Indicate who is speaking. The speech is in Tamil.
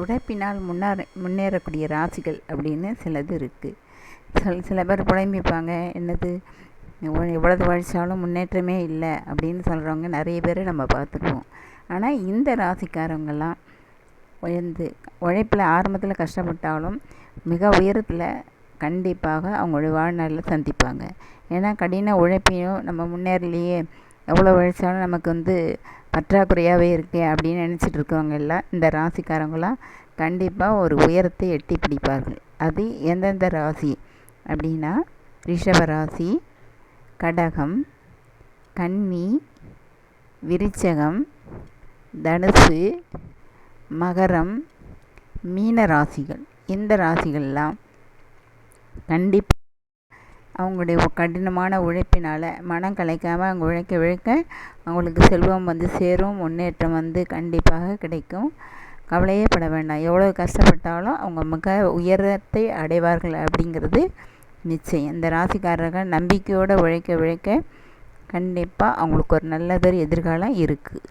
Speaker 1: உழைப்பினால் முன்னேற முன்னேறக்கூடிய ராசிகள் அப்படின்னு சிலது இருக்குது சில சில பேர் புலம்பிப்பாங்க என்னது? எவ்வளவு உழைச்சாலும் முன்னேற்றமே இல்லை அப்படின்னு சொல்கிறவங்க நிறைய பேர் நம்ம பார்த்துருவோம் ஆனால் இந்த ராசிக்காரவங்கெல்லாம் உயர்ந்து உழைப்பில் ஆரம்பத்தில் கஷ்டப்பட்டாலும் மிக உயரத்தில் கண்டிப்பாக அவங்களுடைய வாழ்நாளில் சந்திப்பாங்க. ஏன்னா கடின உழைப்பையும் நம்ம முன்னேறலையே எவ்வளோ உழைச்சாலும் நமக்கு வந்து பற்றாக்குறையாகவே இருக்கே அப்படின்னு நினச்சிட்டு இருக்கவங்க எல்லாம் இந்த ராசிக்காரங்களாம் கண்டிப்பாக ஒரு உயரத்தை எட்டி பிடிப்பார்கள். அது எந்தெந்த ராசி? அப்படின்னா ரிஷப ராசி கடகம் கன்னி விருச்சகம் தனுசு மகரம் மீன ராசிகள். இந்த ராசிகள்லாம் கண்டிப்பாக அவங்களுடைய கடினமான உழைப்பினால் மனம் கலைக்காமல் அவங்க உழைக்க உழைக்க அவங்களுக்கு செல்வம் வந்து சேரும் முன்னேற்றம் வந்து கண்டிப்பாக கிடைக்கும். கவலையே பட வேண்டாம். எவ்வளோ கஷ்டப்பட்டாலும் அவங்க மிக உயரத்தை அடைவார்கள் அப்படிங்கிறது நிச்சயம். இந்த ராசிக்காரர்கள் நம்பிக்கையோடு உழைக்க உழைக்க கண்டிப்பாக அவங்களுக்கு ஒரு நல்லதொரு எதிர்காலம் இருக்குது